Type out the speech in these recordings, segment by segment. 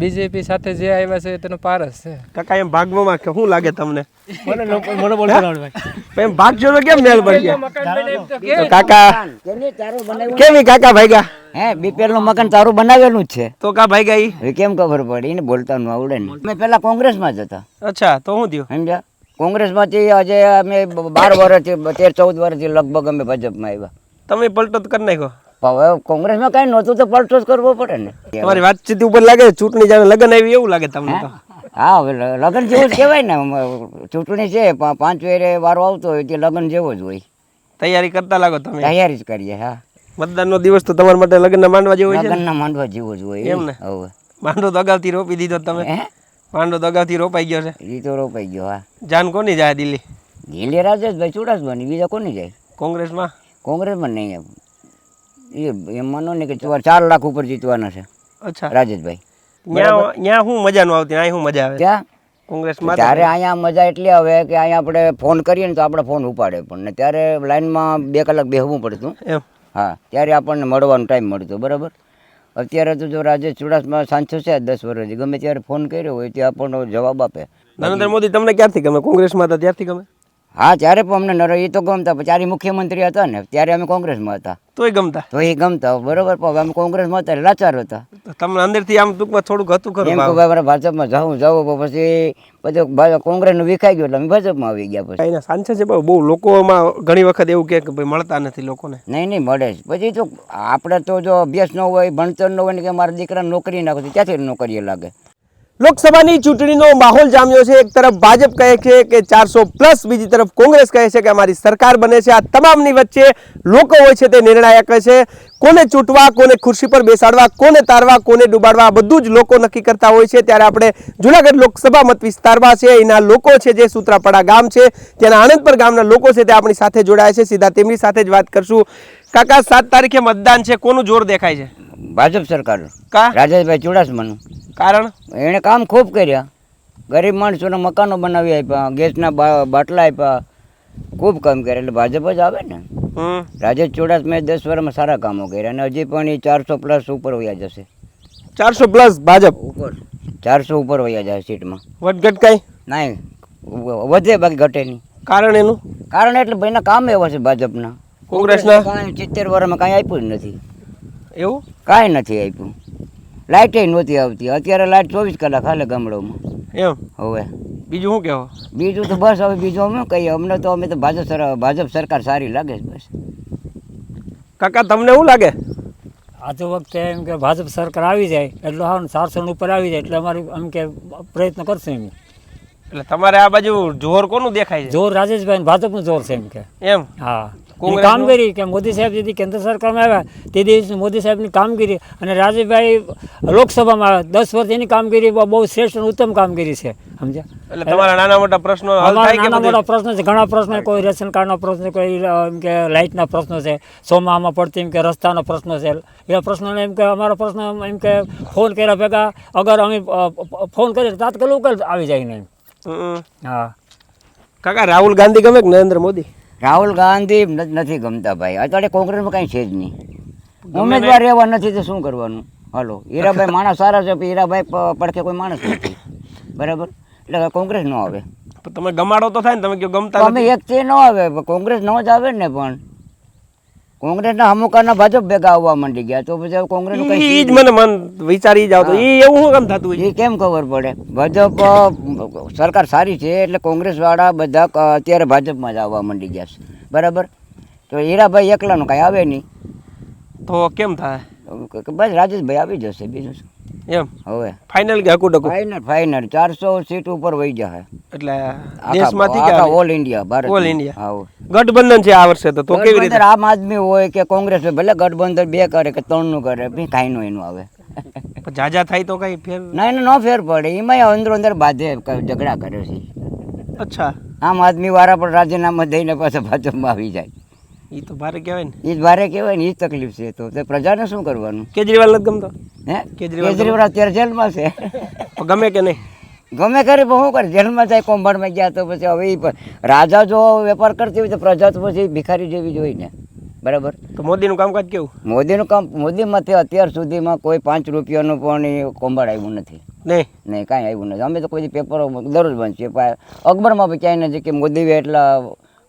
BJP સાથે જે આવ્યા છે તેનો પારસ છે. કાકા એમ ભાગવામાં કે શું લાગે તમને? મને ભાઈ. એમ ભાગજો તો કેમ મેલ પડશે ગયા કાકા કેવી કાકા ભાઈગા હે બીપીએલનું મકાન તારું બનાવેલું જ છે. તો કા ભાઈ ગઈ હવે કેમ ખબર પડી? ને બોલતા નું આવડે ને મેં પેલા કોંગ્રેસમાં જ હતા. અચ્છા તો શું થયું? સમજ્યા? કોંગ્રેસમાંથી આજે અમે બાર વર્ષથી તેર ચૌદ વર્ષથી લગભગ અમે ભાજપમાં આવ્યા. તમે પલટો તો કરી નાખ્યો? કોંગ્રેસમાં કઈ નહોતું તો પલટો કરવો પડે ને. તમારી વાતચીત ઉપર લાગે ચૂંટણી જાણે લગન આવી એવું લાગે તમને તો? હા હવે લગ્ન જેવું જ કહેવાય ને. ચૂંટણી છે પાંચ વેરે વારો આવતો હોય તે લગ્ન જેવો જ હોય. તૈયારી કરતા લાગો તમે? તૈયારી જ કરીએ હા. મતદાનનો દિવસ તો તમારા માટે લગ્ન માંડવા જેવો હોય છે લગ્નના માંડવા જેવો જ હોય એમ ને? હવે. માંડો તો અગાઉથી રોપી દીધો તમે. માંડો તો અગાઉથી રોપાઈ ગયો છે. એ તો રોપાઈ ગયો હા. જાન કોની જાય દિલ્હી? દિલ્હી રાજેશભાઈ ચુડાસમાની બીજા કોની જાય? કોંગ્રેસમાં? કોંગ્રેસમાં નહીં એ એમ માનો ને કે ચાર લાખ ઉપર જીતવાના છે. અચ્છા. રાજેશભાઈ. ત્યાં ત્યાં શું મજા આવતી અહીં શું મજા આવે. ત્યાં કોંગ્રેસમાં ત્યારે અહીંયા મજા એટલી આવે કે અહીંયા આપણે ફોન કરીએ ને તો આપણે ફોન ઉપાડે પણ. ને ત્યારે લાઈનમાં બે કલાક બેહવું પડતું હા ત્યારે આપણને મળવાનો ટાઈમ મળતો બરાબર? અત્યારે તો જો રાજેશ ચુડાસમા સાંચો છે દસ વર્ષથી ગમે ત્યારે ફોન કર્યો હોય તે આપણનો જવાબ આપે. નરેન્દ્ર મોદી તમને ક્યારથી ગમે? કોંગ્રેસમાં હતા ત્યારથી ગમે? હા ત્યારે પણ અમને નરો એ તો ગમતા ત્યારે મુખ્યમંત્રી હતા ને ત્યારે અમે કોંગ્રેસમાં હતા. તોય ગમતા? તો એ ગમતા બરોબર પણ અમે કોંગ્રેસમાં હતા લાચાર હતા. તમને અંદરથી આમ ટૂંકમાં થોડુંક હતું ખરું એમ કે મારે ભાજપમાં જાઉં જાઉં પછી પછી કોંગ્રેસનું કોંગ્રેસનું વિખાઈ ગયું એટલે અમે ભાજપમાં આવી ગયા પછી. એના ના છે બહુ લોકોમાં ઘણી વખત એવું કહે કે ભાઈ મળતા નથી લોકોને. નહીં નહીં મળે જ. પછી તો આપણે તો જો અભ્યાસ ન હોય ભણતર ન હોય ને કે મારા દીકરા નોકરી નાખો ત્યાંથી નોકરીએ લાગે? લોકસભાની ચૂંટણીનો માહોલ જામ્યો છે. એક તરફ ભાજપ કહે છે કે ચારસો પ્લસ બીજી તરફ કોંગ્રેસ કહે છે કે અમારી સરકાર બને છે. આ તમામની વચ્ચે લોકો હોય છે તે નિર્ણાયક છે. કોને ચૂંટવા કોને ખુરશી પર બેસાડવા કોને તારવા કોને ડૂબાડવા બધું જ લોકો નક્કી કરતા હોય છે. ત્યારે આપણે જુનાગઢ લોકસભા મત વિસ્તારમાં છે. એના લોકો છે જે સૂત્રાપાડા ગામ છે. ત્યાંના આણંદપર ગામના લોકો છે તે આપણી સાથે જોડાયા છે. સીધા તેમની સાથે જ વાત કરશું. કાકા સાત તારીખે મતદાન છે. કોનું જોર દેખાય છે? ભાજપ સરકાર રાજેશભાઈ ચુડાસમાનું. કારણ? એણે કામ ખૂબ કર્યા. ગરીબ માણસોને મકાનો બનાવી આપ્યા ગેસના બાટલા આપ્યા. ખૂબ કામ કર્યા. એટલે ભાજપ જ આવે ને. રાજેશ ચુડાસમાએ દસ વર્ષમાં સારા કામો કર્યા અને હજી પણ એ ચારસો પ્લસ ઉપર વયા જશે. ચારસો પ્લસ ભાજપ? ઉપર. ચારસો ઉપર વયા જાય સીટમાં. વટઘટ કઈ? ના વધે બાકી ઘટે નહીં. કારણ એનું? કારણ એટલે ભાઈના કામ એવા છે ભાજપના. કોંગ્રેસના? કાંઈ સિત્તેર વર્ષમાં કાંઈ આપ્યું જ નથી. એવું? કાંઈ નથી આપ્યું. લાઇટે નહોતી આવતી. અત્યારે લાઇટ ચોવીસ કલાક હાલે ગામડાઓમાં. એમ? હવે. બીજું શું કહેવો? બીજું તો બસ હવે બીજું અમે કહીએ. અમને તો અમે તો ભાજપ ભાજપ સરકાર સારી લાગે છે બસ. કાકા તમને શું લાગે? આ તો વખતે એમ કે ભાજપ સરકાર આવી જાય એટલે હા ચારસો ઉપર આવી જાય એટલે અમારું એમ કે પ્રયત્ન કરશું એમ. એટલે તમારે આ બાજુ જોર કોનું દેખાય છે? જોર રાજેશભાઈ ભાજપનું જોર છે એમ કે. એમ? હા. કામગીરી કે મોદી સાહેબ જેથી કેન્દ્ર સરકારમાં આવ્યા તે દિવસ મોદી સાહેબની કામગીરી અને રાજીવભાઈ લોકસભામાં આવ્યા. દસ વર્ષ એની કામગીરી બહુ શ્રેષ્ઠ અને ઉત્તમ કામગીરી છે સમજ્યા? એટલે તમારા નાના મોટા પ્રશ્નો નાના મોટા પ્રશ્નો છે. ઘણા પ્રશ્નો કોઈ રેશન કાર્ડના પ્રશ્નો કોઈ એમ કે લાઇટના પ્રશ્નો છે. સોમામાં પડતી એમ કે રસ્તાના પ્રશ્નો છે. એવા પ્રશ્નોને એમ કે અમારા પ્રશ્ન એમ કે ફોન કર્યા ભેગા અગર અમે ફોન કરીએ તાત્કાલિક ઉકેલ આવી જાય ને હા. કાકા રાહુલ ગાંધી ગમે કે નરેન્દ્ર મોદી? રાહુલ ગાંધી નથી ગમતા ભાઈ. અત્યારે કોંગ્રેસમાં કાંઈ છે જ નહીં. ઉમેદવાર રહેવા નથી તો શું કરવાનું? હાલો. હીરાભાઈ માણસ સારા છે પણ હીરાભાઈ પડખે કોઈ માણસ નથી. બરાબર? એટલે કોંગ્રેસ ન આવે. તમે ગમાડો તો થાય ને તમે કયો ગમતા અમે એક તે ન આવે કોંગ્રેસ ન જ આવે ને પણ. કોંગ્રેસના અમુકાના ભાજપ ભેગા આવવા માંડી ગયા તો પછી કોંગ્રેસ ઈ જ મને મન વિચારી જાવ તો ઈ એવું શું કેમ થતું હોય એ કેમ ખબર પડે? ભાજપ સરકાર સારી છે એટલે કોંગ્રેસ વાળા બધા અત્યારે ભાજપમાં જ આવવા માંડી ગયા છે. બરાબર? તો હીરાભાઈ એકલાનું કાંઈ આવે નહીં. તો કેમ થાય? બસ રાજેશભાઈ આવી જશે બીજું શું? એમ? હવે. ફાઇનલ કે હકુ ડકુ ફાઇનલ ફાઇનલ ચારસો સીટ ઉપર વહી જશે. એટલે દેશમાંથી કે all India Bharat all India હા ગઠબંધન છે આ વર્ષે તો તો કેવી રીતે? આમ આદમી હોય કે કોંગ્રેસ હોય ભલે ગઠબંધન બે કરે કે ત્રણનું કરે ભી કાઈ નું એનું આવે. જાજા થાય તો કઈ ફેર? ના એને ન ફેર પડે. એમાંય અંદરો અંદર બાધે ઝઘડા કરે છે. અચ્છા. આમ આદમી વાળા પણ રાજીનામા દઈને પાછા ભાજપમાં આવી જાય. ઈ તો ભારે કહેવાય ને. એ જ ભારે કહેવાય ને એ તકલીફ છે તો. તે પ્રજાને શું કરવાનું? કેજરીવાલ નથી ગમતો? હે? કેજરીવાલ કેજરીવાલ અત્યારે જેલમાં છે. ગમે કે નહીં? ગમે કરે પણ શું કરે? જેલમાં જાય કૌભાંડમાં ગયા તો પછી હવે એ રાજા જો વેપાર કરતી હોય તો પ્રજા તો પછી ભિખારી જેવી જ હોય ને. બરાબર? તો મોદીનું કામકાજ કેવું? મોદીનું કામ મોદીમાંથી અત્યાર સુધીમાં કોઈ પાંચ રૂપિયાનું પણ એ કૌભાંડ આવ્યું નથી. નહીં? નહીં કાંઈ આવ્યું નથી. અમે તો કોઈ પેપરો દરરોજ બનશે પણ ક્યાંય નથી કે મોદીએ એટલા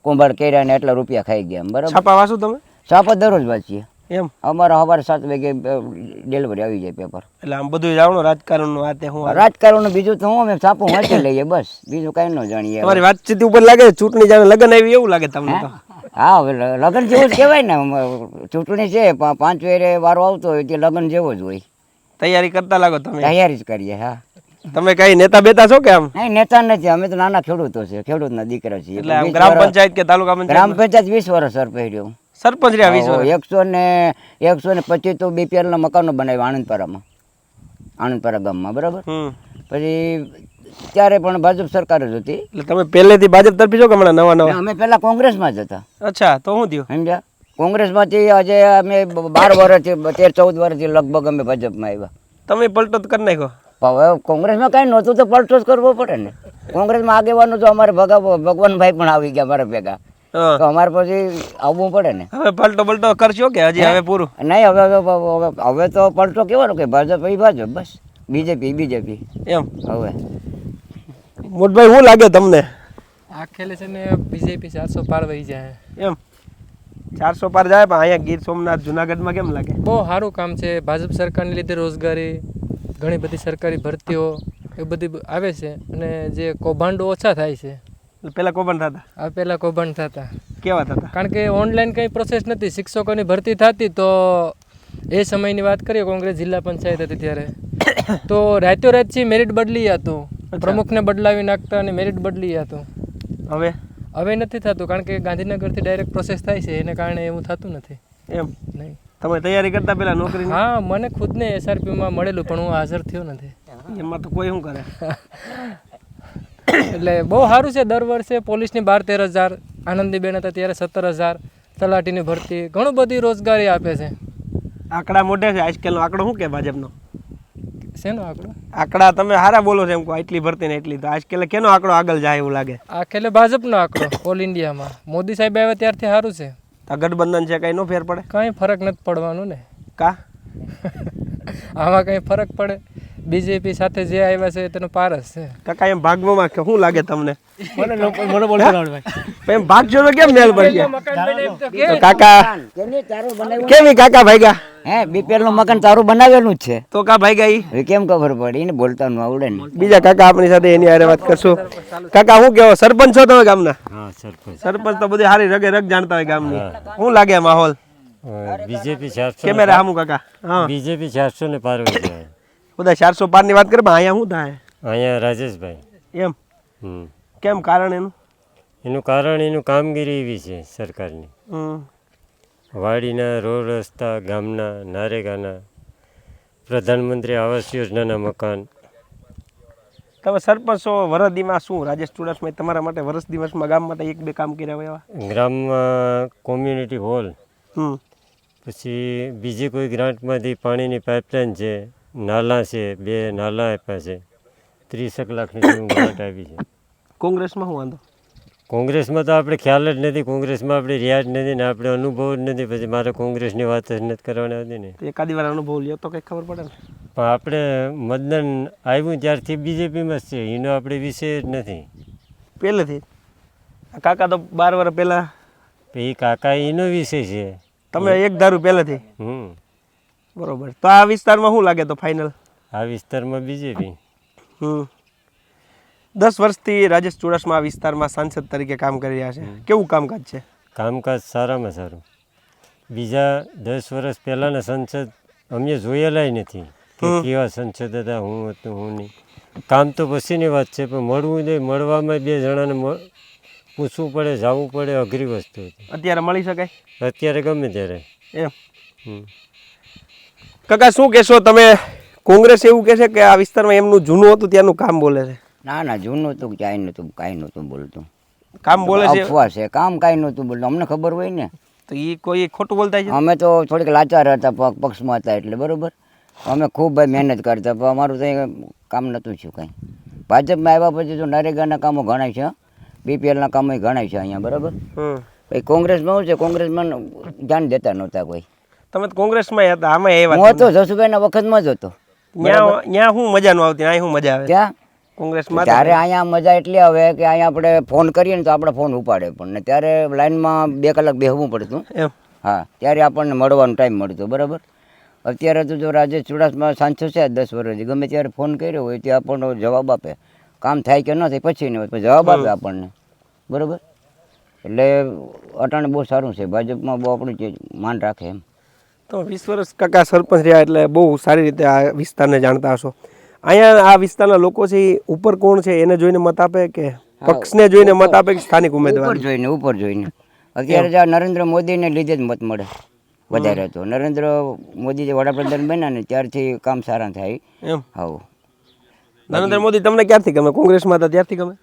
કુંભાર કર્યા ને એટલા રૂપિયા ખાઈ ગયા બરાબર? છાપા વાંચો તમે? છાપા દરરોજ વાંચીએ. એમ? અમારા સવારે સાત વાગે ડિલિવરી આવી જાય પેપર એટલે આમ બધું જાણો રાજકારણનું આ તે હું રાજકારણનું બીજું તો હું અમે છાપું વાંચી લઈએ બસ. બીજું કાંઈ ન જાણીએ તમારી વાતચીત ઉપર લાગે ચૂંટણી જાણે લગ્ન આવી એવું લાગે તમને તો? હા લગ્ન જેવું જ કહેવાય ને ચૂંટણી છે પાંચ વેરે વારો આવતો હોય તે લગ્ન જેવો જ હોય. તૈયારી કરતા લાગો તમે? તૈયારી જ કરીએ હા. તમે કઈ નેતા બેતા છો કે આમ? નહીં નેતા નથી. અમે તો નાના ખેડૂતો છે ખેડૂતના દીકરા છીએ. એટલે આમ ગ્રામ પંચાયત કે તાલુકા ગ્રામ પંચાયત પંચાયત વીસ વર્ષ સર પહેર્યો સરપંચ રહ્યા વીસ વર્ષ? એકસો ને એકસો ને પચીસ તો બીપીએલ ના મકાનો બનાવ્યા આણંદપરામાં. આણંદપરા ગામમાં બરાબર? પછી ત્યારે પણ ભાજપ સરકાર જ હતી. એટલે તમે પહેલેથી ભાજપ તરફી છો કે હમણાં નવા નવા? અમે પહેલા કોંગ્રેસમાં જ હતા. અચ્છા તો હું થયું? સમજ્યા? કોંગ્રેસમાંથી આજે અમે બાર વર્ષથી તેર ચૌદ વર્ષથી લગભગ અમે ભાજપમાં આવ્યા. તમે પલટો કરી નાખ્યો. કોંગ્રેસમાં કાંઈ નહોતું તો પલટો જ કરવો પડે ને. કોંગ્રેસમાં આગેવાનો તો અમારે ભગા ભગવાનભાઈ પણ આવી ગયા અમારા ભેગા. તો અમારે પછી આવવું પડે ને. હવે પલટો પલટો કરશો કે હજી હવે પૂરું? નહીં હવે હવે હવે હવે તો પલટો કેવાનો કે ભાજપ એ ભાજપ બસ. BJP BJP. એમ? હવે. મોટભાઈ શું લાગે તમને? આ ખેલે છે ને બીજેપી ચારસો પાર વહી જાય. એમ? ચારસો પાર જાય પણ અહીંયા ગીર સોમનાથ જુનાગઢમાં કેમ લાગે? બહુ સારું કામ છે. ભાજપ સરકારને લીધે રોજગારી. ઘણી બધી સરકારી ભરતીઓ એ બધી આવે છે અને જે કૌભાંડો ઓછા થાય છે. પેલા કૌભાંડ થતા? આ પહેલાં કૌભાંડ થતા. કેવા થતા? કારણ કે ઓનલાઈન કંઈ પ્રોસેસ નથી. શિક્ષકોની ભરતી થતી તો એ સમયની વાત કરીએ કોંગ્રેસ જિલ્લા પંચાયત હતી ત્યારે. તો રાત્યો રાતથી મેરિટ બદલી હતું. પ્રમુખને બદલાવી નાખતા અને મેરિટ બદલી હતું. હવે? હવે નથી થતું કારણ કે ગાંધીનગરથી ડાયરેક્ટ પ્રોસેસ થાય છે. એને કારણે એવું થતું નથી. એમ. નહીં. તમે તૈયારી કરતા પેલા નોકરી હા મને ખુદને એસઆરપીમાં મળેલું પણ હું હાજર થયો નથી. એમાં તો કોઈ શું કરે? એટલે બહુ સારું છે દર વર્ષે પોલીસની બાર તેર હજાર આનંદીબેન હતા ત્યારે સત્તર હજાર તલાટીની ભરતી ઘણું બધી રોજગારી આપે છે. આંકડા મોઢે છે આજકાલનો આંકડો શું કે ભાજપનો? શેનો આંકડો? આંકડા તમે હારા બોલો છો એમ કહો એટલી ભરતી ને એટલી તો. આજકાલ કેનો આંકડો આગળ જાય એવું લાગે? આખેલે ભાજપનો આંકડો ઓલ ઇન્ડિયામાં. મોદી સાહેબ આવ્યા ત્યારથી સારું છે. આ ગઠબંધન છે કઈ નો ફેર પડે? કાંઈ ફરક નથી પડવાનું ને. કા? આમાં કંઈ ફરક પડે? બીજેપી સાથે જે આવ્યા છે તેનો પારસ છે. કાકા એમ ભાગવામાં કે શું લાગે તમને? એમ ભાગશો તો કેમ મેલ પડી ગયા કાકા કેની તારું બનાવ્યું? કેવી કાકા ભાગ્યા? હે બીપીએલનું મકાન તારું બનાવેલું જ છે. તો કા ભાઈ ગઈ? હવે કેમ ખબર પડી? એને બોલતા નું આવડે ને બીજા કાકા આપણી સાથે એની હારે વાત કરશું. કાકા શું કેવો સરપંચ છો તમે ગામના? હા સરપંચ. સરપંચ તો બધી હારી રગે રગ જાણતા હોય ગામની. શું લાગે માહોલ? બીજેપી ચારસો કેમેરા હામુ કાકા. હા. બીજેપી ચારસો ને પાર બધા ચારસો પારની વાત કરે અહીંયા શું થાય? અહીંયા રાજેશભાઈ. એમ? કેમ કારણ એનું? એનું કારણ એનું કામગીરી એવી છે સરકારની. હમ. વાડીના રોડ રસ્તા ગામના નારેગાના પ્રધાનમંત્રી આવાસ યોજનાના મકાન. તમે સરપંચો વરસ દિવસ શું? રાજેશ ચુડાસમા તમારા માટે વરસ દિવસમાં ગામ માટે એક બે કામ કર્યા હોય એવા? ગ્રામમાં કોમ્યુનિટી હોલ. પછી બીજી કોઈ ગ્રાન્ટમાંથી પાણીની પાઇપલાઇન છે નાલા છે બે નાલા આપ્યા છે. ત્રીસેક લાખની ગ્રાન્ટ આવી છે. કોંગ્રેસમાં શું વાંધો? કોંગ્રેસમાં તો આપણે ખ્યાલ જ નથી. કોંગ્રેસમાં આપણે રહ્યા જ નથી ને આપણે અનુભવ જ નથી. પછી મારે કોંગ્રેસની વાત જ નથી કરવાની હતી ને. એકાદી વાર અનુભવ લ્યો તો કંઈક ખબર પડે ને. પણ આપણે મતદાન આવ્યું ત્યારથી બીજેપીમાં જ છે. એનો આપણે વિષય જ નથી. પહેલેથી? આ કાકા તો બાર વર્ષ પહેલાં? એ કાકા એનો વિષય છે. તમે એક ધારું પહેલેથી? હમ. બરોબર. તો આ વિસ્તારમાં શું લાગે તો ફાઇનલ આ વિસ્તારમાં બીજેપી. હમ. દસ વર્ષથી રાજેશ ચુડાસમા વિસ્તારમાં સાંસદ તરીકે કામ કરી રહ્યા છે. કેવું કામકાજ છે? કામકાજ સારામાં સારું. બીજા દસ વર્ષ પહેલાંના સંસદ અમે જોયેલાય નથી કે કેવા સંસદ હતા હું હતું હું નહીં. કામ તો પછીની વાત છે પણ મળવું નહીં મળવામાં બે જણાને પૂછવું પડે જવું પડે અઘરી વસ્તુ અત્યારે મળી શકાય? અત્યારે ગમે ત્યારે. એમ. કાકા શું કહેશો તમે? કોંગ્રેસ એવું કહે છે કે આ વિસ્તારમાં એમનું જૂનું હતું ત્યાંનું કામ બોલે છે? ના ના જૂનું તો ક્યાંય નહોતું કાંઈ નહોતું બોલતું. કામ બોલે છે? અફવા છે કામ કાંઈ નહોતું બોલતું. અમને ખબર હોય ને. તો એ કોઈ ખોટું બોલતા છે? અમે તો થોડીક લાચાર હતા પક્ષમાં હતા એટલે બરોબર? અમે ખૂબ ભાઈ મહેનત કરતા પણ અમારું કંઈ કામ નહોતું થયું કાંઈ. ભાજપમાં આવ્યા પછી તો નરેગાના કામો ઘણા છે બીપીએલના કામો ઘણા છે અહીંયા બરાબર? પછી કોંગ્રેસમાં શું છે? કોંગ્રેસમાં ધ્યાન દેતા નહોતા કોઈ. તમે તો કોંગ્રેસમાં હતા આમાં હું હતો જસુભાઈના વખતમાં જ હતો. ત્યાં શું મજા ન આવતી અહીં શું મજા આવે. ત્યાં કોંગ્રેસમાં ત્યારે અહીંયા મજા એટલી આવે કે અહીંયા આપણે ફોન કરીએ ને તો આપણે ફોન ઉપાડે પણ ને ત્યારે લાઈનમાં બે કલાક બેહવું પડતું. એમ. હા ત્યારે આપણને મળવાનો ટાઈમ મળતો બરાબર? અત્યારે તો જો રાજેશ ચુડાસમા સાંસદ છે દસ વર્ષથી ગમે ત્યારે ફોન કર્યો હોય તે આપણને જવાબ આપે. કામ થાય કે ન થાય પછી નહીં જવાબ આપે આપણને. બરાબર? એટલે અટાણે બહુ સારું છે ભાજપમાં બહુ આપણું જે માન રાખે એમ. તો વીસ વર્ષ કાકા સરપંચ રહ્યા એટલે બહુ સારી રીતે આ વિસ્તારને જાણતા હશો. અહીંયા આ વિસ્તારના લોકો છે ઉપર કોણ છે એને જોઈને મત આપે કે પક્ષને જોઈને મત આપે કે સ્થાનિક ઉમેદવાર જોઈને ઉપર જોઈને. અત્યારે જે નરેન્દ્ર મોદીને લીધે જ મત મળે વધારે તો. નરેન્દ્ર મોદી જે વડાપ્રધાન બન્યા ને ત્યારથી કામ સારા થાય. એમ? હા નરેન્દ્ર મોદી તમને ક્યારથી ગમે? કોંગ્રેસમાં હતા ત્યારથી ગમે?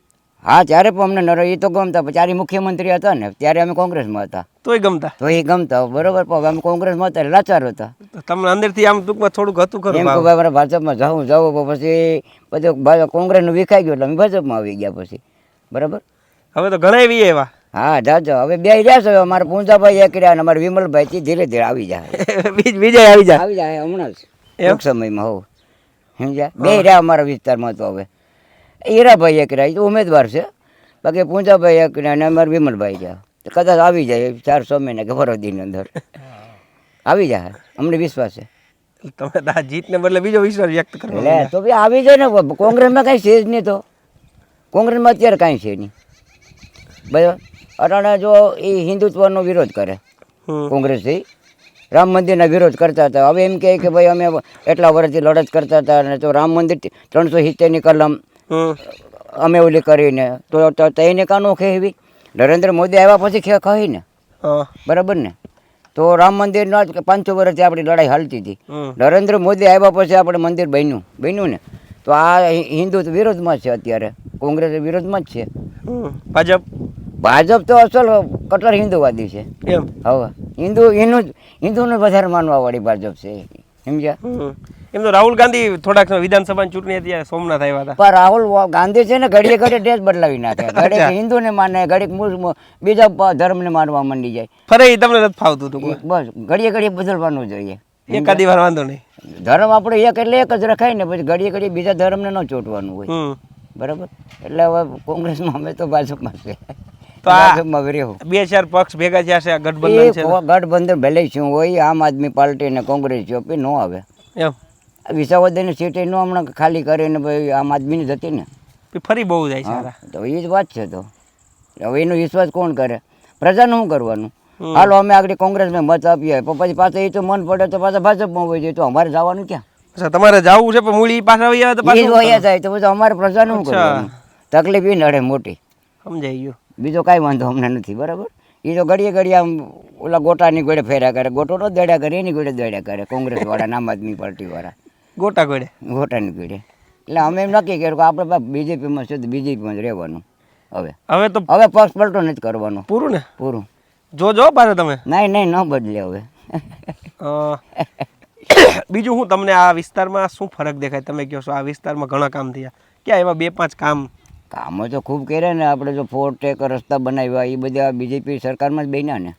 હા ત્યારે પણ અમને નરો એ તો ગમતા ત્યારે મુખ્યમંત્રી હતા ને ત્યારે અમે કોંગ્રેસમાં હતા. તોય ગમતા? તો એ ગમતા બરોબર પણ અમે કોંગ્રેસમાં હતા લાચાર હતા. તમને અંદરથી આમ ટૂંકમાં થોડુંક હતું ખરું એમ કે ભાઈ ભાજપમાં જાઉં જાઉં પછી બધું કોંગ્રેસનું વિખાઈ ગયું એટલે અમે ભાજપમાં આવી ગયા પછી. બરાબર? હવે તો ઘણા એવી એવા. હા જાજો હવે બે રહ્યા છે અમારે પૂંજાભાઈ એક રહ્યા અને અમારે વિમલભાઈ થી ધીરે ધીરે આવી જાય. બીજ બીજા આવી જાય. આવી જાય હમણાં જ એક સમયમાં હોવ સમજ્યા? બે રહ્યા અમારા વિસ્તારમાં તો હવે. હીરાભાઈ એક રહ્યા ઉમેદવાર છે. બાકી પૂંજાભાઈ એક અને અમારે વિમલભાઈ છે કદાચ આવી જાય ચાર છ મહિના કે ફરવરીની અંદર. આવી જાય. અમને વિશ્વાસ છે. તમે તો આ જીતને બદલે બીજો વિશ્વાસ વ્યક્ત કરો. લે તો ભાઈ આવી જાય ને. કોંગ્રેસમાં કાંઈ છે જ નહીં તો. કોંગ્રેસમાં અત્યારે કાંઈ છે નહીં. બરાબર? અટાણે જો એ હિન્દુત્વનો વિરોધ કરે. કોંગ્રેસથી. રામ મંદિરના વિરોધ કરતા હતા. હવે એમ કહે કે ભાઈ અમે એટલા વર્ષથી લડત કરતા હતા અને તો રામ મંદિર ત્રણસો સિત્તેરની કલમ. અમે ઓલી કરીને. તો તો- કાનું એને કહેવી? નરેન્દ્ર મોદી આવ્યા પછી કહીને? બરાબર ને? તો રામ મંદિરના જ પાંચસો વર્ષથી આપણી લડાઈ હાલતી હતી. નરેન્દ્ર મોદી આવ્યા પછી આપણે મંદિર બન્યું. બન્યું ને? તો આ હિન્દુ વિરોધમાં છે અત્યારે. કોંગ્રેસ વિરોધમાં જ છે. ભાજપ? ભાજપ તો અસલ કટ્ટર હિન્દુવાદી છે. હવે. હિન્દુ હિન્દુ હિન્દુને વધારે માનવા વાળી ભાજપ છે સમજ્યા. એમ તો રાહુલ ગાંધી થોડાક સમય વિધાનસભાની ચૂંટણી હતી સોમનાથ આવ્યા હતા. પણ રાહુલ ગાંધી છે ને ઘડીએ ઘડીએ ડ્રેસ બદલાવી નાખે. ઘડીક હિન્દુને માને ઘડીક બીજા ધર્મને માનવા માંડી જાય. ફરે એ તમને નથી ફાવતું હતું બસ ઘડીએ ઘડીએ બદલવાનું જોઈએ. એકાદી વાર વાંધો નહીં. ધર્મ આપણે એક એટલે એક જ રખાય ને પછી ઘડીએ ઘડીએ બીજા ધર્મને ન ચોંટવાનું હોય. બરાબર? એટલે હવે કોંગ્રેસમાં અમે તો ભાજપમાં છે. બે ચાર પક્ષ ભેગા થયા છે ગઠબંધન છે ગઠબંધન ભલે શું હોય આમ આદમી પાર્ટી ને કોંગ્રેસ ચોપી ન આવે. એમ. વિસાવદરની સીટ એનું હમણાં ખાલી કરીને ભાઈ આમ આદમીની જ હતી ને. ફરી બહુ જાય છે તો એ જ વાત છે તો. હવે એનો વિશ્વાસ કોણ કરે? પ્રજાનું શું કરવાનું? હાલો અમે આગળ કોંગ્રેસમાં મત આપીએ પણ પછી પાછા એ તો મન પડે તો પાછા ભાજપમાં હોય જાય તો અમારે જવાનું ક્યાં? તમારે જવું છે પણ મૂળી પાછા વહી તો પાછું વયા જાય તો પછી અમારે પ્રજાનું શું કરવાનું? તકલીફ એ નડે મોટી. સમજાઈ ગયું. બીજો કાંઈ વાંધો અમને નથી બરાબર? એ તો ઘડીએ ઘડીએ આમ ઓલા ગોટાની ગોળે ફેર્યા કરે ગોટો તો દડ્યા કરે એની ગોળે દડ્યા કરે કોંગ્રેસ વાળા આમ આદમી પાર્ટી વાળા ગોટા ગોડે ગોટાની ગોળે. એટલે અમે એમ નક્કી કર્યું કે આપણે બીજેપીમાં છે તો બીજેપીમાં જ રહેવાનું. હવે. હવે તો હવે પક્ષ પલટો નથી કરવાનો. પૂરું ને? પૂરું. જોજો પાછા તમે? નહીં નહીં ન બદલે હવે. બીજું હું તમને આ વિસ્તારમાં શું ફરક દેખાય? તમે કહો છો આ વિસ્તારમાં ઘણા કામ થયા. ક્યાં એવા બે પાંચ કામ? કામો તો ખૂબ કર્યા ને. આપણે જો ફોર ટેક રસ્તા બનાવ્યા એ બધા બીજેપી સરકારમાં જ બન્યા ને.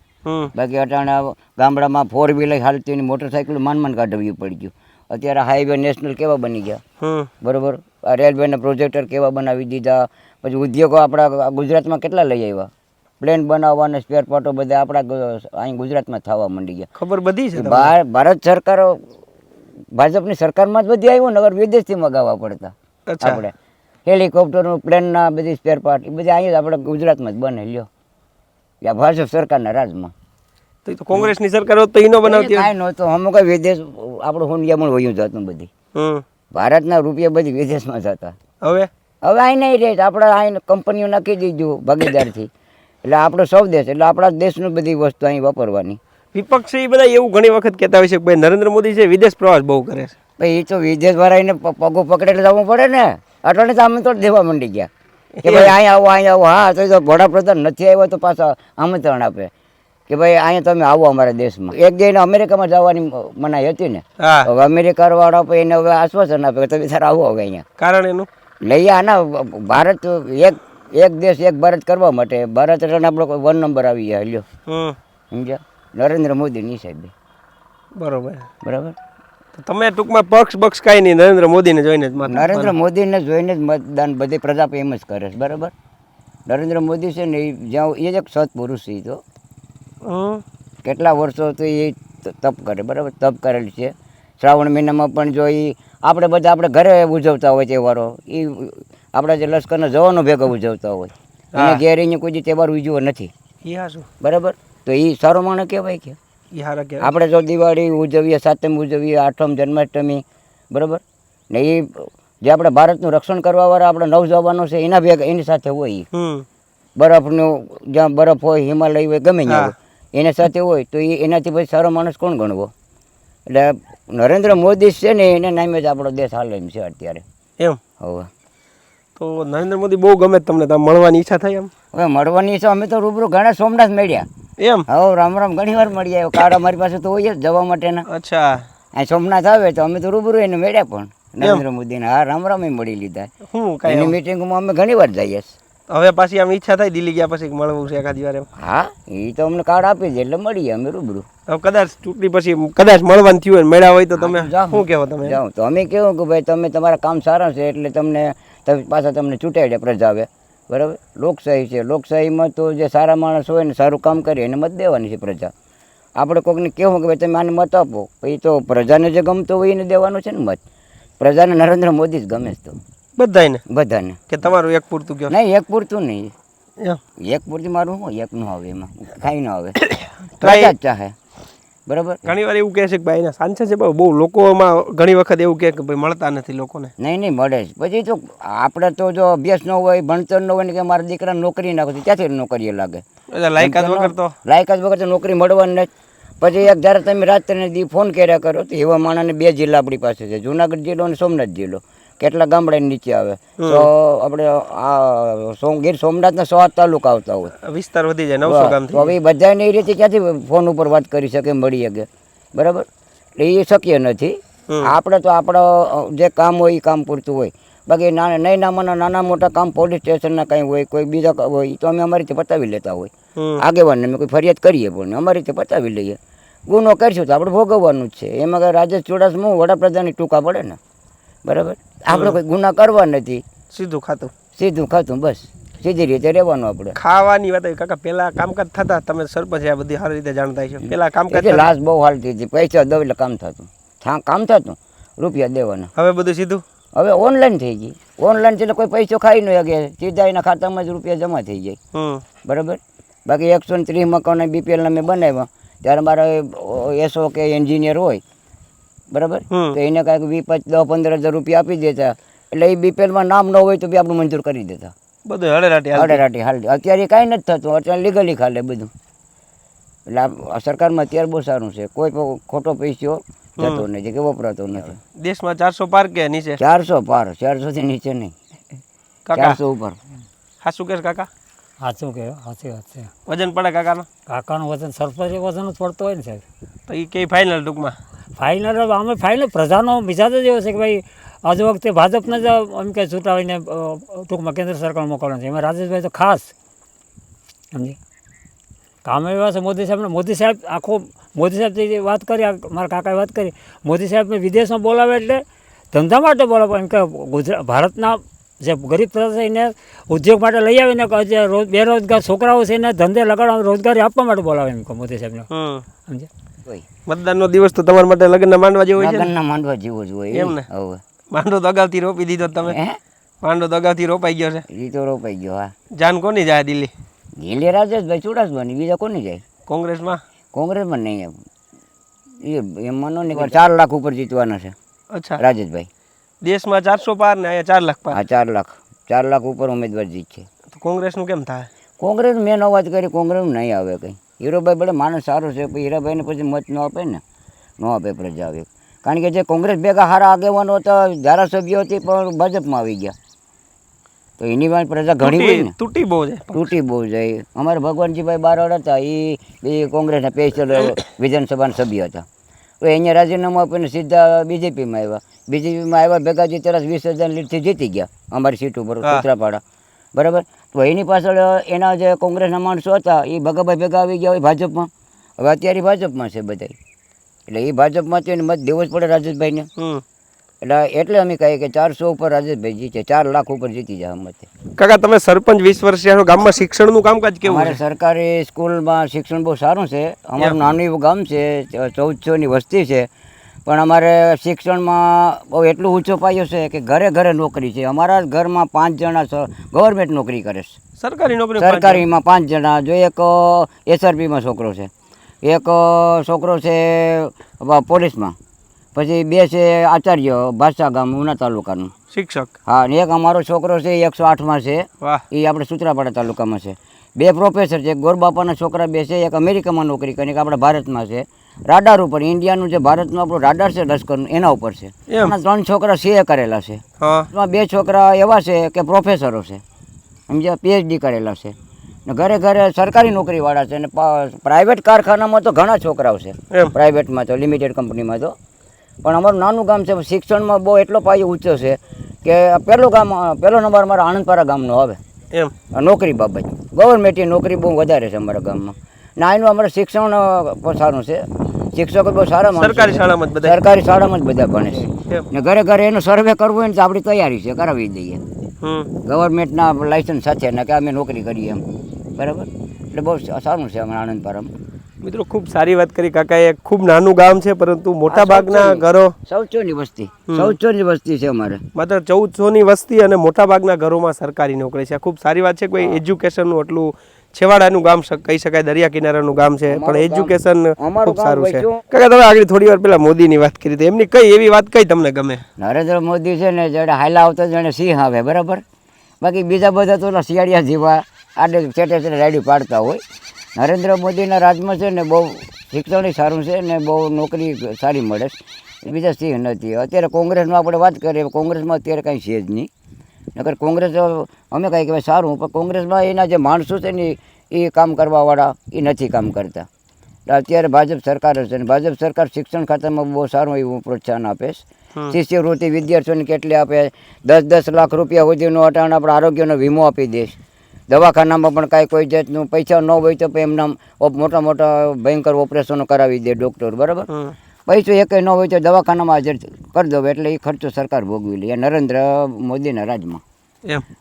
બાકી અટાણે ગામડામાં ફોર વ્હીલર હાલતી મોટરસાઇકલ માન માન કાઢવી પડી ગયું. અત્યારે હાઈવે નેશનલ કેવા બની ગયા? બરોબર? આ રેલવેના પ્રોજેક્ટર કેવા બનાવી દીધા? પછી ઉદ્યોગો આપણા ગુજરાતમાં કેટલા લઈ આવ્યા? પ્લેન બનાવવાના સ્પેર પાર્ટો બધા આપણા અહીં ગુજરાતમાં થવા માંડી ગયા. ખબર બધી છે ભારત સરકાર ભાજપની સરકારમાં જ બધી આવ્યું નગર વિદેશથી મગાવવા પડતા. આપણે. હેલિકોપ્ટરનું પ્લેનના બધી સ્પેર પાર્ટ એ બધી અહીંયા જ આપણે ગુજરાતમાં જ બને લ્યો. યા ભાજપ સરકારના રાજમાં. તો કોંગ્રેસની સરકાર હોત તો ઈનો બનાવતી. કાંઈ નહોતું. અમુક વિદેશ આપણું હુંડિયામણ વયું જતું બધી. ભારતના રૂપિયા બધી વિદેશમાં જતા હવે? હવે અહીં નહીં રેટ આપણે અહીં કંપનીઓ નાખી દીધું ભાગીદારથી. એટલે આપણો સૌ દેશ એટલે આપણા દેશનું બધી વસ્તુ અહીં વાપરવાની. વિપક્ષ એ બધા એવું ઘણી વખત કહેતા હોય છે કે ભાઈ નરેન્દ્ર મોદી છે વિદેશ પ્રવાસ બહુ કરે છે. ભાઈ એ તો વિદેશ વાળા એને પગો પકડે જવું પડે ને. અટલે તો અમે તો દેવા માંડી ગયા. કે ભાઈ અહીં આવો અહીં આવો. હા તો તો વડાપ્રધાન નથી આવ્યો તો પાછા આમંત્રણ આપે. કે ભાઈ અહીંયા તમે આવો અમારા દેશમાં. એક જઈને અમેરિકામાં જવાની મનાઈ હતી ને. હવે અમેરિકા વાળા પછી એને હવે આશ્વાસન આપે કે તમે સર આવો હવે અહીંયા. કારણ એનું? લઈએ આના ભારત એક એક દેશ એક ભારત કરવા માટે. ભારત એટલે આપણો વન નંબર આવી ગયા લ્યો. હમ. સમજ્યા? નરેન્દ્ર મોદીની સાહેબ. બરોબર. બરાબર? તમે ટૂંકમાં પક્ષ પક્ષ કાંઈ નહીં નરેન્દ્ર મોદીને જોઈને જ નરેન્દ્ર મોદીને જોઈને જ મતદાન બધી પ્રજા એમ જ કરે છે બરાબર? નરેન્દ્ર મોદી છે ને એ જ્યાં એ જ એક સત્પુરુષ છે તો. કેટલા વર્ષો તો એ તપ કરે બરાબર? તપ કરેલી છે. શ્રાવણ મહિનામાં પણ જો એ આપણે બધા આપણે ઘરે ઉજવતા હોય તહેવારો એ આપણા જે લશ્કરના જવાનો ભેગા ઉજવતા હોય. અને ઘેર કોઈ તહેવાર ઉજવો નથી. બરાબર? તો એ સારો માણસ કહેવાય કે. આપણે જો દિવાળી ઉજવીએ સાતમ ઉજવીએ આઠમ જન્માષ્ટમી બરાબર? ને એ જે આપણે ભારતનું રક્ષણ કરવાવાળા નવ નવજવાનો છે એના ભેગા એની સાથે હોય બરફનું જ્યાં બરફ હોય હિમાલય હોય ગમે ત્યાં હોય. એના સાથે હોય તો એ એનાથી પછી સારો માણસ કોણ ગણવો? એટલે નરેન્દ્ર મોદી છે ને એના નામે જ આપણો દેશ હાલ એમ છે અત્યારે. એમ? હવે. તો નરેન્દ્ર મોદી બહુ ગમે તમને તમે મળવાની ઈચ્છા થાય એમ? હવે મળવાની ઈચ્છા અમે તો રૂબરૂ ઘણા સોમનાથ મળ્યા. એમ? હવે રામ રામ ઘણી વાર મળ્યા આવ્યો કાર્ડ અમારી પાસે તો હોય જ જવા માટેના. અચ્છા. આ સોમનાથ આવે તો અમે તો રૂબરૂ એને મળ્યા પણ નરેન્દ્ર મોદીને. હા રામ રામ મળી લીધા. એની મિટિંગમાં અમે ઘણી વાર જઈએ છીએ. હવે પાછી આમ ઈચ્છા થાય દિલ્હી ગયા પછી મળવું છે એકાદી વાર એમ. હા એ તો અમને કાર્ડ આપી દે એટલે મળીએ અમે રૂબરૂ. હવે કદાચ ચૂંટણી પછી કદાચ મળવાનું થયું હોય મળ્યા હોય તો તમે શું કહેવો તમે? જાઓ. તો અમે કેવું કે ભાઈ તમે તમારા કામ સારા છે એટલે તમને પાછા તમને ચૂંટાડે પ્રજા આવે. બરાબર? લોકશાહી છે. લોકશાહીમાં તો જે સારા માણસ હોય ને સારું કામ કરે એને મત દેવાની છે પ્રજા. આપણે કોઈકને કહેવું કે ભાઈ તમે આને મત આપો પછી તો પ્રજાને જે ગમતો હોય એને દેવાનો છે ને મત. પ્રજાને નરેન્દ્ર મોદી જ ગમે છે તો. બધાને બધાને. કે તમારું એક પૂરતું કયો નહીં એક પૂરતું નહીં. એક પૂરતું મારું હું એક નું આવે એમાં. કાંઈ ન આવે. ટ્રાય જ ચાહે. બરાબર? ઘણી વાર એવું કહે છે કે ભાઈ એના સાંસદ છે બહુ લોકોમાં ઘણી વખત એવું કહે કે ભાઈ મળતા નથી લોકોને. નહીં નહીં મળે જ. પછી તો આપણે તો જો અભ્યાસ ન હોય ભણતર ન હોય ને કે મારા દીકરા નોકરી નાખો તો ત્યાંથી નોકરી લાગે? લાયકાત વગર તો લાયકાત વગર તો નોકરી મળવાની નથી. પછી એક જ્યારે તમે રાત્રે દી ફોન કર્યા કરો તો એવા માણસને બે જિલ્લા આપણી પાસે છે. જુનાગઢ જિલ્લો અને સોમનાથ જિલ્લો. કેટલા ગામડા નીચે આવે. તો આપણે આ સોમ ગીર સોમનાથના સો તાલુકા આવતા હોય. વિસ્તાર વધી જાય નવસો ગામ તો હવે બધાને એ રીતે ક્યાંથી ફોન ઉપર વાત કરી શકે મળી શકે. બરાબર? એ શક્ય નથી. આપણે તો આપણા જે કામ હોય એ કામ પૂરતું હોય. બાકી નાના નહીં નામાના નાના મોટા કામ પોલીસ સ્ટેશનના કાંઈ હોય કોઈ બીજા હોય તો અમે અમારી રીતે પતાવી લેતા હોય. આગેવાનને અમે કોઈ ફરિયાદ કરીએ પણ અમારી રીતે પતાવી લઈએ. ગુનો કરશું તો આપણે ભોગવવાનું જ છે. એમાં રાજેશ ચુડાસમા વડાપ્રધાનની ટૂંકા પડે ને. બરાબર? આપણે કોઈ ગુના કરવા નથી. સીધું ખાતું. સીધું ખાતું બસ. સીધી રીતે રહેવાનું આપણે. ખાવાની વાત આવી કાકા પેલા કામકાજ થતા તમે સરપંચ આ બધી સારી રીતે જાણતા છો પેલા કામકાજ. લાશ બહુ હાલતી હતી. પૈસા દો એટલે કામ થતું. થા કામ થતું. રૂપિયા દેવાના. હવે બધું સીધું? હવે ઓનલાઈન થઈ ગઈ. ઓનલાઈન એટલે કોઈ પૈસો ખાઈ ન શકે. સીધા એના ખાતામાં જ રૂપિયા જમા થઈ જાય. બરાબર? બાકી એકસો ને ત્રીસ મકાન બીપીએલના મેં બનાવ્યા. ત્યારે મારે એસો કે એન્જિનિયર હોય બરાબર? તો એને કાંઈક વીસ દસ પંદર હજાર રૂપિયા આપી દેતા. એટલે એ બીપીએલમાં નામ ન હોય તો બી આપણું મંજૂર કરી દેતા. બધું હળેરાટી હળેરાટી હાલ અત્યારે કાંઈ નથી થતું. અત્યારે લીગલી ખાલે બધું. એટલે આ સરકારમાં અત્યારે બહુ સારું છે. કોઈ ખોટો પૈસો જતો નથી કે વપરાતો નથી. દેશમાં ચારસો પાર કે નીચે? ચારસો પાર. ચારસો થી નીચે નહીં. ચારસો ઉપર. હા શું કે કાકા? સાચું કે સાચી વાત છે. વજન પડે કાકાનું? કાકાનું વજન સરપંચ વજન જ પડતો હોય ને સાહેબ. તો એ કઈ ફાઇનલ ટૂંકમાં? ફાઇનલ અમે ફાઇનલ પ્રજાનો મિજાજ જ એવો છે કે ભાઈ આજ વખતે ભાજપને જ એમ કે ચૂંટાવીને ટૂંકમાં કેન્દ્ર સરકાર મોકલવાનું છે. એમાં રાજેશભાઈ તો ખાસ સમજી? કામ એવા છે મોદી સાહેબને મોદી સાહેબ આખો મોદી સાહેબ જે વાત કરી મારા કાકાએ વાત કરી મોદી સાહેબને વિદેશમાં બોલાવે એટલે ધંધા માટે બોલાવે એમ કે ગુજરાત ભારતના જે ગરીબ પ્રજા છે એને ઉદ્યોગ માટે લઈ આવીને કે જે બેરોજગાર છોકરાઓ છે એને ધંધે લગાડવા રોજગારી આપવા માટે બોલાવે એમ કહો મોદી સાહેબને. સમજે મતદાનનો દિવસ તો તમારા માટે લગ્ન માંડવા જેવો છે ને? લગ્નના માંડવા જેવો જ હોય એમ ને? હવે. માંડવો તો અગાઉથી રોપી દીધો તમે. માંડો તો અગાઉથી રોપાઈ ગયો છે. એ તો રોપાઈ ગયો હા. જાન કોની જાય દિલ્હી? દિલ્હી રાજેશભાઈ ચુડાસમાની બીજા કોની જાય? કોંગ્રેસમાં? કોંગ્રેસમાં નહીં એમ એ એમ માનો ને ચાર લાખ ઉપર જીતવાના છે. અચ્છા. રાજેશભાઈ. દેશમાં ચારસો પાર ને અહીંયા ચાર લાખ પાર. હા ચાર લાખ. ચાર લાખ ઉપર ઉમેદવાર જીત છે તો કોંગ્રેસનું કેમ થાય? કોંગ્રેસ મેન અવાજ કરી કોંગ્રેસ નહીં આવે કંઈ. હીરોભાઈ ભલે માણસ સારો છે પણ હીરાભાઈને પછી મત ન આપે ને. ન આપે પ્રજા આવે કારણ કે જે કોંગ્રેસ ભેગા હારા આગેવાનો હતા ધારાસભ્યો હતી પણ ભાજપમાં આવી ગયા. તો એની વાત પ્રજા ઘણી હોય ને. તૂટી બહુ જાય તૂટી બહુ જાય અમારે ભગવાનજીભાઈ બારોડ હતા એ એ કોંગ્રેસના પેશલ વિધાનસભાના સભ્ય હતા. તો અહીંયા રાજીનામું આપીને સીધા બીજેપીમાં આવ્યા. બીજેપીમાં આવ્યા ભેગા જે તરસ વીસ હજાર લીડથી જીતી ગયા અમારી સીટ ઉપર હા. સૂત્રાપાડા બરાબર? તો એની પાછળ એના જે કોંગ્રેસના માણસો હતા એ ભગાભાઈ ભેગા આવી ગયા હોય ભાજપમાં. હવે અત્યારે ભાજપમાં છે બધા એટલે એ ભાજપમાંથી એને મત દેવો જ પડે રાજેશભાઈને. એટલે એટલે અમે કહીએ કે ચારસો ઉપર રાજેશભાઈ જીતે ચાર લાખ ઉપર જીતી જાય અમે કાકા તમે સરપંચ વીસ વર્ષ ગામમાં શિક્ષણનું કામકાજ કેવું અમારે સરકારી સ્કૂલમાં શિક્ષણ બહુ સારું છે. અમારું નાનું ગામ છે ચૌદસોની વસ્તી છે. પણ અમારે શિક્ષણમાં બહુ એટલું ઊંચો પાયો છે કે ઘરે ઘરે નોકરી છે. અમારા જ ઘરમાં પાંચ જણા ગવર્મેન્ટ નોકરી કરે છે. સરકારી નોકરી સરકારીમાં પાંચ જણા. જો એક એસઆરપીમાં છોકરો છે. એક છોકરો છે પોલીસમાં. પછી બે છે આચાર્ય ભાષા ગામ ઉના તાલુકાનું. શિક્ષક. હા અને એક અમારો છોકરો છે એકસો આઠમાં છે. એ આપણે સુત્રાપાડા તાલુકામાં છે. બે પ્રોફેસર છે ગોરબાપાના છોકરા બે છે એક અમેરિકામાં નોકરી કરીને એક આપણા ભારતમાં છે. રાડાર ઉપર ઇન્ડિયાનું જે ભારતનું આપણું રાડાર છે લશ્કરનું એના ઉપર છે. એના ત્રણ છોકરા સીએ કરેલા છે. બે છોકરા એવા છે કે પ્રોફેસરો છે. સમજ્યા? પીએચડી કરેલા છે. ને ઘરે ઘરે સરકારી નોકરીવાળા છે ને પ્રાઇવેટ કારખાનામાં તો ઘણા છોકરાઓ છે. પ્રાઇવેટમાં તો લિમિટેડ કંપનીમાં તો. પણ અમારું નાનું ગામ છે શિક્ષણમાં બહુ એટલો પાયો ઊંચો છે કે પહેલું ગામ પહેલો નંબર મારા આણંદપારા ગામનો આવે એમ? નોકરી બાબત. ગવર્મેન્ટની નોકરી બહુ વધારે છે અમારા ગામમાં. ને અમારે શિક્ષણ પણ સારું છે. શિક્ષકો બહુ સારા સરકારી. શાળામાં જ બધા? સરકારી શાળામાં જ બધા ભણે છે. ને ઘરે ઘરે એનો સર્વે કરવો હોય ને તો આપણી તૈયારી છે કરાવી દઈએ. ગવર્મેન્ટના લાઇસન્સ સાથે ને કે અમે નોકરી કરીએ એમ. બરાબર? એટલે બહુ સારું છે અમારા આણંદપારામાં. મિત્રો ખૂબ સારી વાત કરી કાકાએ. ખૂબ નાનું ગામ છે પરંતુ મોટા ભાગના ઘરો સૌચોની વસ્તી. સૌચોની વસ્તી છે અમારે. માત્ર ચૌદસો ની વસ્તી અને મોટા ભાગના ઘરોમાં સરકારી નોકરી છે. ખૂબ સારી વાત છે કોઈ એજ્યુકેશનનું એટલું છેવાડાનું ગામ કહી શકાય દરિયા કિનારાનું ગામ છે. પણ એજ્યુકેશન ખૂબ સારું છે. કાકા તમે આગળ થોડી વાર પેલા મોદીની વાત કરી હતી. એમની કઈ એવી વાત કઈ તમને ગમે? નરેન્દ્ર મોદી છે ને જેને હાલા આવતા જેને સિંહ આવે બરાબર? બાકી બીજા બધા તો શિયાળિયા જેવા આડે ચેટે ચેટે રાયડી પાડતા હોય. નરેન્દ્ર મોદીના રાજમાં છે ને બહુ શિક્ષણ સારું છે ને બહુ નોકરી સારી મળે છે. બીજા સિંહ નથી. અત્યારે કોંગ્રેસમાં આપણે વાત કરીએ કોંગ્રેસમાં અત્યારે કાંઈ છે જ નહીં. નકર કોંગ્રેસ અમે કાંઈ કહેવાય સારું પણ કોંગ્રેસમાં એના જે માણસો છે ને એ કામ કરવાવાળા એ નથી કામ કરતા. અત્યારે ભાજપ સરકાર છે ને ભાજપ સરકાર શિક્ષણ ખાતામાં બહુ સારું એવું પ્રોત્સાહન આપે છે. શિષ્યવૃત્તિ વિદ્યાર્થીઓને કેટલી આપે? દસ દસ લાખ રૂપિયા સુધીનો અટાણ આપણે આરોગ્યનો વીમો આપી દે છે. દવાખાનામાં પણ કાંઈ કોઈ જાતનું પૈસા ન હોય તો એમના મોટા મોટા ભયંકર ઓપરેશનો કરાવી દે ડૉક્ટર બરાબર? પૈસો એક ન હોય તો દવાખાનામાં હાજર કરી દો. એટલે એ ખર્ચો સરકાર ભોગવી લે. નરેન્દ્ર મોદીના રાજમાં.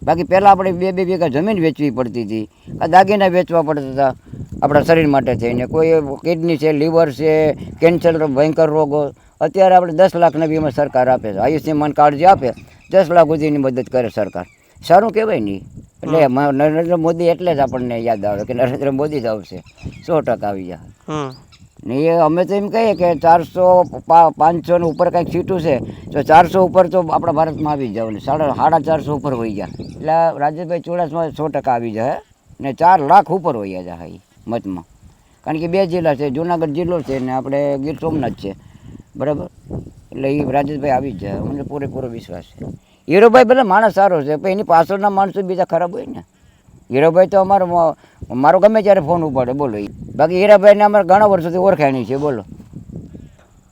બાકી પહેલાં આપણે બે બે વીઘા જમીન વેચવી પડતી હતી. આ દાગીના વેચવા પડતા હતા આપણા શરીર માટે થઈને. કોઈ કિડની છે લીવર છે કેન્સર ભયંકર રોગો. અત્યારે આપણે દસ લાખના વીમા સરકાર આપે છે. આયુષ્યમાન કાર્ડ જે આપે દસ લાખ સુધીની મદદ કરે સરકાર. સારું કહેવાય નહીં એટલે નરેન્દ્ર મોદી એટલે જ આપણને યાદ આવે કે નરેન્દ્ર મોદી જ આવશે. સો ટકા આવી જાય ને એ અમે તો એમ કહીએ કે ચારસો પાંચસો ને ઉપર કાંઈક સીટું છે તો ચારસો ઉપર તો આપણા ભારતમાં આવી જાવ ને સાડા સાડા ચારસો ઉપર હોઈ જાય એટલે રાજેશભાઈ ચુડાસમા સો ટકા આવી જાય ને ચાર લાખ ઉપર હોઈ જાય એ મતમાં. કારણ કે બે જિલ્લા છે જુનાગઢ જિલ્લો છે ને આપણે ગીર સોમનાથ છે. બરાબર? એટલે એ રાજેશભાઈ આવી જ જાય. અમને પૂરેપૂરો વિશ્વાસ છે. હીરોભાઈ ભલે માણસ સારો છે પણ એની પાછળના માણસો બીજા ખરાબ હોય ને. હીરોભાઈ તો અમારો મારો ગમે ત્યારે ફોન ઉપાડે બોલો એ બાકી હીરાભાઈને અમારે ઘણા વર્ષોથી ઓળખાણી છે બોલો.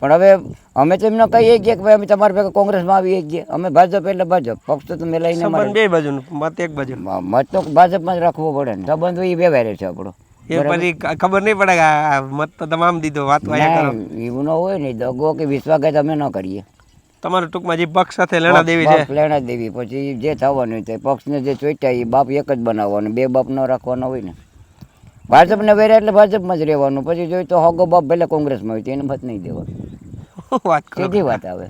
પણ હવે અમે તો એમને કહીએ છીએ કે ભાઈ અમે તમારી ભેગા કોંગ્રેસમાં આવીએ છીએ. અમે ભાજપ એટલે ભાજપ. પક્ષ તો તમે લઈને બે બાજુ મત એક બાજુ મત તો ભાજપમાં જ રાખવો પડે ને. સંબંધ એ વ્યવહાર છે આપણો. એ પછી ખબર નહીં પડે કે મત તો તમામ દીધો વાત એવું ન હોય ને દગો કે વિશ્વાસ અમે ન કરીએ. તમારું ટૂંકમાં જે પક્ષ સાથે લેણા દેવી છે? લેણા દેવી પછી જે થવાનું તે પક્ષને જે ચોટ્યા એ બાપ એક જ બનાવવાનો બે બાપ ન રાખવાનો હોય ને. ભાજપને વેરે એટલે ભાજપમાં જ રહેવાનું પછી જોઈ તો હોગો બાપ ભલે કોંગ્રેસમાં હોય તો એને મત નહીં દેવાનું. વાત સીધી વાત આવે.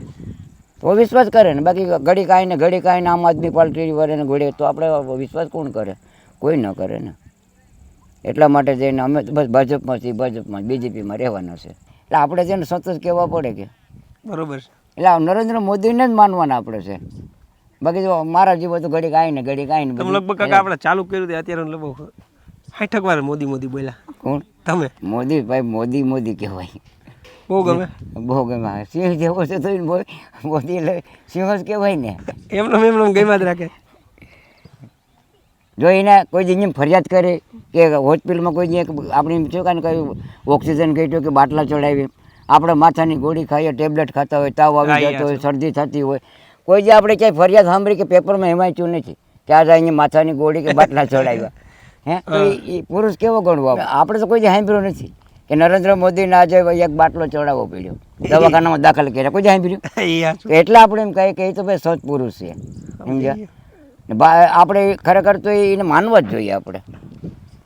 તો વિશ્વાસ કરે ને બાકી ઘડી કાંઈ ને ઘડી કાંઈ ને આમ આદમી પાર્ટી વરે ને ઘોડે તો આપણે વિશ્વાસ કોણ કરે? કોઈ ન કરે ને. એટલા માટે જઈને અમે બસ ભાજપમાં છીએ ભાજપમાં બીજેપીમાં રહેવાના છે. એટલે આપણે જેને સતત કહેવા પડે કે બરોબર છે. એટલે નરેન્દ્ર મોદીને જ માનવાના આપણે છે. બાકી જો મારા જીવો તો ઘડી આવીને ને આવીને તમે લગભગ કાકા આપણે ચાલુ કર્યું હતું અત્યારે લગભગ સાઠક વાર મોદી મોદી બોલ્યા. કોણ? તમે? મોદી ભાઈ મોદી મોદી કહેવાય. બહુ ગમે? બહુ ગમે. સિંહ જેવો છે તો મોદી એટલે સિંહ જ કહેવાય ને. એમને એમને ગમ્યા જ રાખે. જો એને કોઈ જઈને ફરિયાદ કરે કે હોસ્પિટલમાં કોઈ આપણે શું કાંઈ કયું ઓક્સિજન ઘટ્યો કે બાટલા ચડાવી આપણે માથાની ગોળી ખાઈએ ટેબ્લેટ ખાતા હોય તાવ આવી જતો હોય શરદી થતી હોય. કોઈ જે આપણે ક્યાંય ફરિયાદ સાંભળી કે પેપરમાં હિમાચ્યું નથી કે આજે અહીંયા માથાની ગોળી કે બાટલા ચડાવ્યા. હે? તો એ- પુરુષ કેવો ગણવો આપણે? તો કોઈ સાંભળ્યું નથી કે નરેન્દ્ર મોદીને આજે એક બાટલો ચડાવવો પડ્યો. દવાખાનામાં દાખલ કર્યા. કોઈ સાંભળ્યું? એટલે આપણે એમ કહીએ કે એ તો ભાઈ સત પુરુષ છે. સમજ્યા? આપણે ખરેખર તો એને માનવા જ જોઈએ આપણે.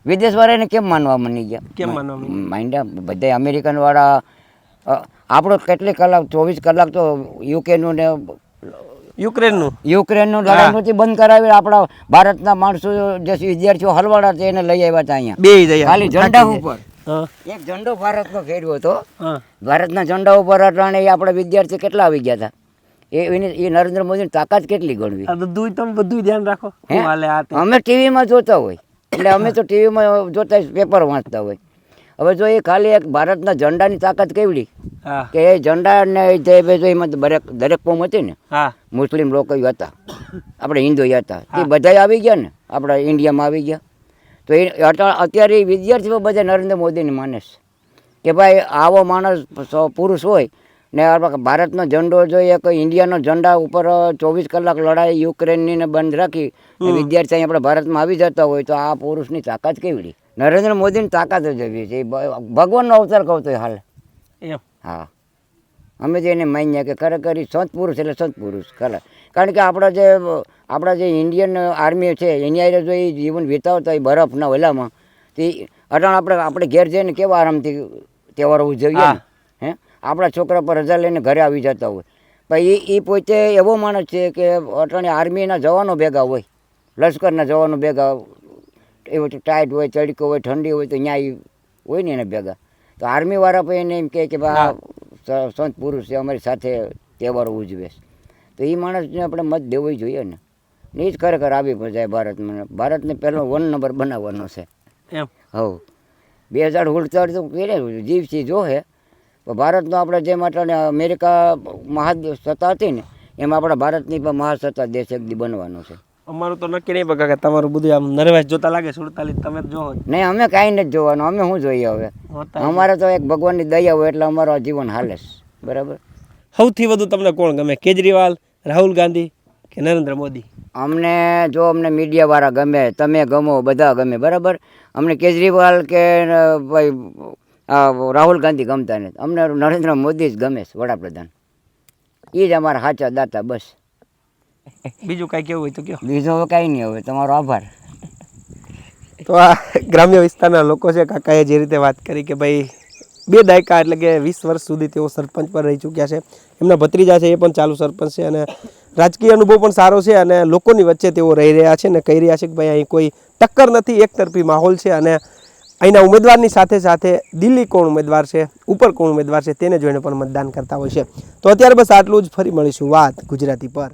વિદેશવાળાને કેમ માનવા મની ગયા? કેમ માનવા માંડ્યા? બધા અમેરિકન વાળા આપણો કેટલી કલાક ચોવીસ કલાક તો યુકેનું ને યુક્રેનનું? યુક્રેનનું લડાઈ નથી બંધ કરાવી આપણા ભારતના માણસો જે વિદ્યાર્થીઓ હલવાડા છે એને લઈ આવ્યા હતા અહીંયા. બે ખાલી ઝંડા ઉપર. એક ઝંડો ભારતનો ફેરવ્યો હતો. ભારતના ઝંડા ઉપર અટાણે આપણા વિદ્યાર્થી કેટલા આવી ગયા હતા? એ એની એ નરેન્દ્ર મોદીની તાકાત કેટલી ગણવી? બધું તમે બધું ધ્યાન રાખો. અમે ટીવીમાં જોતા હોય. એટલે અમે તો ટીવીમાં જોતા પેપર વાંચતા હોય. હવે જો એ ખાલી એક ભારતના ઝંડાની તાકાત કેવડી? કે એ ઝંડા ને જે એમાં દરેક દરેક કોમ હતી ને મુસ્લિમ લોકો હતા. આપણે હિન્દુ હતા. એ બધા આવી ગયા ને આપણા ઇન્ડિયામાં આવી ગયા. તો એ અત્યારે વિદ્યાર્થીઓ બધા નરેન્દ્ર મોદીને માને છે. કે ભાઈ આવો માણસ પુરુષ હોય ને ભારતનો ઝંડો જોઈએ કે ઇન્ડિયાનો ઝંડા ઉપર ચોવીસ કલાક લડાઈ યુક્રેનની ને બંધ રાખી વિદ્યાર્થી અહીં આપણે ભારતમાં આવી જતા હોય તો આ પુરુષની તાકાત કેવડી? નરેન્દ્ર મોદીની તાકાત જ એવી છે. એ ભગવાનનો અવતાર કહું તો હાલ. હા. અમે તો એને માન્ય કે ખરેખર સંત પુરુષ એટલે સંત પુરુષ ખરા. કારણ કે આપણા જે આપણા જે ઇન્ડિયન આર્મી છે એની આરે જો એ જીવન વિતાવતા હોય બરફના ઓલામાં તે અટાણ આપણે આપણે ઘેર જઈને કેવા આરામથી તહેવારો ઉજવીએ હે. આપણા છોકરા પર રજા લઈને ઘરે આવી જતા હોય. પણ એ એ પોતે એવો માણસ છે કે અટાણે આર્મીના જવાનો ભેગા હોય લશ્કરના જવાનો ભેગા એવું ટાઈટ હોય તડકો હોય ઠંડી હોય તો ત્યાં હોય ને એને ભેગા. તો આર્મીવાળા પણ એને એમ કહે કે ભા સ- સંત પુરુષ છે અમારી સાથે તહેવારો ઉજવે છે. તો એ માણસને આપણે મત દેવો જોઈએ ને. ને એ જ ખરેખર આવી જાય ભારતમાં. ભારતને પહેલો વન નંબર બનાવવાનો છે. એમ. હવ બે હજાર ઉડતર તો કે જીવસી જોહે. પણ ભારતનો આપણે જે માટે અમેરિકા મહાસત્તા સત્તા હતી ને એમ આપણા ભારતની પણ મહાસત્તા દેશ એક બનવાનો છે. અમારું તો નક્કી નહીં બકા કે તમારું બધું આમ નર્વસ જોતા લાગે સુડતાલીસ તમે જો નહીં અમે કાંઈ નથી જોવાનું અમે શું જોઈએ હવે? અમારે તો એક ભગવાનની દયા હોય એટલે અમારું જીવન હાલે બરાબર? સૌથી વધુ તમને કોણ ગમે કેજરીવાલ રાહુલ ગાંધી કે નરેન્દ્ર મોદી? અમને જો અમને મીડિયાવાળા ગમે તમે ગમો બધા ગમે બરાબર? અમને કેજરીવાલ કે ભાઈ આ રાહુલ ગાંધી ગમતા નથી. અમને નરેન્દ્ર મોદી જ ગમે છે વડાપ્રધાન. એ જ અમારા સાચા દાતા બસ. બીજું કાંઈ કેવું હોય તો કયો. બીજો કાંઈ નહીં હવે તમારો આભાર. તો આ ગ્રામ્ય વિસ્તારના લોકો છે કાકાએ જે રીતે વાત કરી કે ભાઈ બે દાયકા એટલે કે વીસ વર્ષ સુધી તેઓ સરપંચ પર રહી ચૂક્યા છે. એમના ભત્રીજા છે એ પણ ચાલુ સરપંચ છે અને રાજકીય અનુભવ પણ સારો છે અને લોકોની વચ્ચે તેઓ રહી રહ્યા છે અને કહી રહ્યા છે કે ભાઈ અહીં કોઈ ટક્કર નથી એકતરફી માહોલ છે અને અહીંના ઉમેદવારની સાથે સાથે દિલ્હી કોણ ઉમેદવાર છે ઉપર કોણ ઉમેદવાર છે તેને જોઈને પણ મતદાન કરતા હોય છે. તો અત્યારે બસ આટલું જ ફરી મળીશું વાત ગુજરાતી પર.